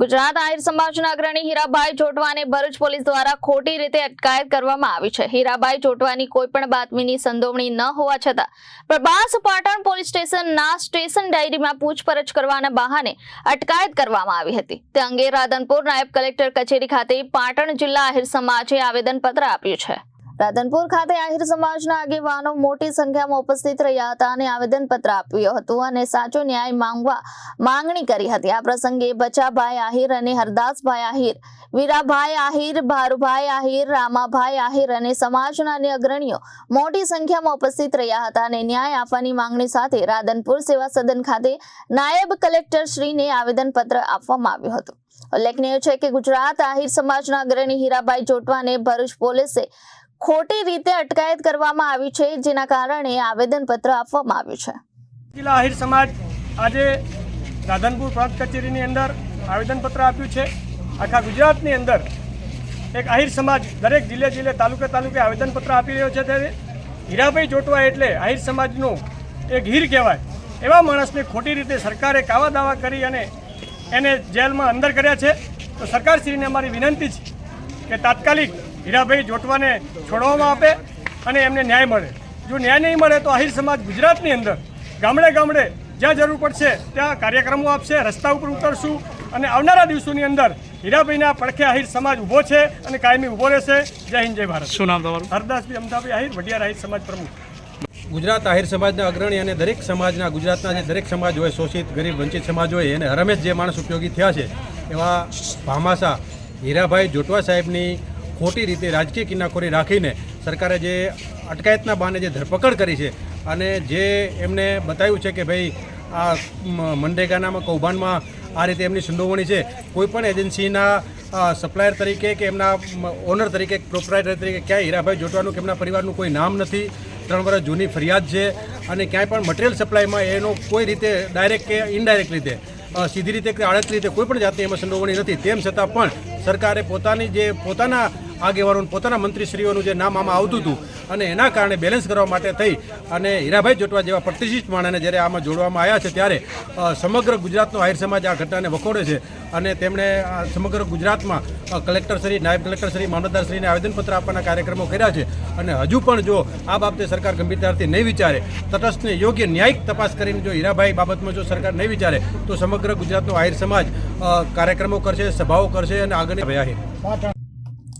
ગુજરાત આહિર સમાજના અગ્રણી હીરાભાઈ ચોટવાને ભરૂચ પોલીસ દ્વારા ખોટી રીતે અટકાયત કરવામાં આવી છે. હીરાભાઈ ચોટવાની કોઈ પણ બાતમીની સંડોવણી ન હોવા છતાં પ્રભાસ પાટણ પોલીસ સ્ટેશનના સ્ટેશન ડાયરીમાં પૂછપરછ કરવાના બહાને અટકાયત કરવામાં આવી હતી. તે અંગે રાધનપુર નાયબ કલેક્ટર કચેરી ખાતે પાટણ જિલ્લા આહિર સમાજે આવેદનપત્ર આપ્યું છે. રાધનપુર ખાતે આહિર સમાજના આગેવાનો મોટી સંખ્યામાં ઉપસ્થિત રહ્યા હતા અને આવેદનપત્ર આપ્યું હતું અને સાચો ન્યાય માંગવા માંગણી કરી હતી. આ પ્રસંગે બચાભાઈ આહિર અને હરદાસભાઈ આહિર, વીરાભાઈ આહિર, ભારુભાઈ આહિર, રામાભાઈ આહિર અને સમાજના અન્ય અગ્રણીઓ મોટી સંખ્યામાં ઉપસ્થિત રહ્યા હતા અને ન્યાય આપવાની માંગણી સાથે રાધનપુર સેવા સદન ખાતે નાયબ કલેક્ટર શ્રીને આવેદનપત્ર આપવામાં આવ્યું હતું. ઉલ્લેખનીય છે કે ગુજરાત આહિર સમાજના અગ્રણી હીરાભાઈ જોટવાને ભરૂચ પોલીસે ખોટી રીતે અટકાયત કરવામાં આવી છે, જેના કારણે આવેદનપત્ર આપવામાં આવ્યું છે. જિલ્લા આહિર સમાજ આજે રાધનપુર પ્રાંત કચેરીની અંદર આવેદનપત્ર આપ્યું છે. આખા ગુજરાતની અંદર એક આહિર સમાજ દરેક જિલ્લે જિલ્લે, તાલુકે તાલુકે આવેદનપત્ર આપી રહ્યો છે. ત્યારે હીરાભાઈ જોટવા એટલે આહિર સમાજનું એક હીર કહેવાય. એવા માણસને ખોટી રીતે સરકારે કાવા દાવા કરી અને એને જેલમાં અંદર કર્યા છે. તો સરકારશ્રીને અમારી વિનંતી છે કે તાત્કાલિક હીરાભાઈ જોટવાને છોડવામાં આપે અને એમને ન્યાય મળે. જો ન્યાય નહીં મળે તો આહિર સમાજ ગુજરાતની અંદર ગામડે ગામડે જ્યાં જરૂર પડશે ત્યાં કાર્યક્રમો આપશે રસ્તા ઉપર ઉતરશું અને આવનારા દિવસોની અંદર હીરાભાઈના પડખે આહિર સમાજ ઊભો છે અને કાયમી ઊભો રહેશે. જય હિન્દ જય ભારત. શું નામ તમારું? હરદાસભાઈ અમદાભાઈ આહિર વડિયાર આહિર સમાજ પ્રમુખ. ગુજરાત આહિર સમાજના અગ્રણી અને દરેક સમાજના ગુજરાતના જે દરેક સમાજ હોય શોષિત ગરીબ વંચિત સમાજ હોય એને હરમેશ જે માણસ ઉપયોગી થયા છે એવા ભામાસા હીરાભાઈ જોટવા સાહેબની ખોટી રીતે રાજકીય કિનાખોરી રાખીને સરકારે જે અટકાયતના બહાને જે ધરપકડ કરી છે અને જે એમને બતાવ્યું છે કે ભાઈ આ મ- મનરેગાનામાં, કૌભાંડમાં આ રીતે એમની સંડોવણી છે કોઈપણ એજન્સીના સપ્લાયર તરીકે કે એમના ઓનર તરીકે, પ્રોપરાઇટર તરીકે ક્યાંય હીરાભાઈ જોટવાનું કે એમના પરિવારનું કોઈ નામ નથી, ત્રણ વર્ષ જૂની ફરિયાદ છે અને ક્યાંય પણ મટીરિયલ સપ્લાયમાં એનો કોઈ રીતે ડાયરેક્ટ કે ઇનડાયરેક્ટ રીતે સીધી રીતે કે આડત રીતે કોઈ પણ જાતની એમાં સંડોવણી નથી. તેમ છતાં પણ સરકારે પોતાની જે, પોતાના આગેવાનો પોતાના મંત્રીશ્રીઓનું જે નામ આમાં આવતું હતું અને એના કારણે બેલેન્સ કરવા માટે થઈ અને હીરાભાઈ જોટવા જેવા પ્રતિષ્ઠિત માણસને જ્યારે આમાં જોડવામાં આવ્યા છે ત્યારે સમગ્ર ગુજરાતનો આહિર સમાજ આ ઘટનાને વખોડે છે અને તેમણે સમગ્ર ગુજરાતમાં કલેક્ટરશ્રી નાયબ કલેક્ટરશ્રી મામલતદારશ્રીને આવેદનપત્ર આપવાના કાર્યક્રમો કર્યા છે અને હજુ પણ જો આ બાબતે સરકાર ગંભીરતાથી નહીં વિચારે, તટસ્થને યોગ્ય ન્યાયિક તપાસ કરીને જો હીરાભાઈ બાબતમાં જો સરકાર નહીં વિચારે, તો સમગ્ર ગુજરાતનો આહિર સમાજ કાર્યક્રમો કરશે, સભાઓ કરશે અને આગળ Ahir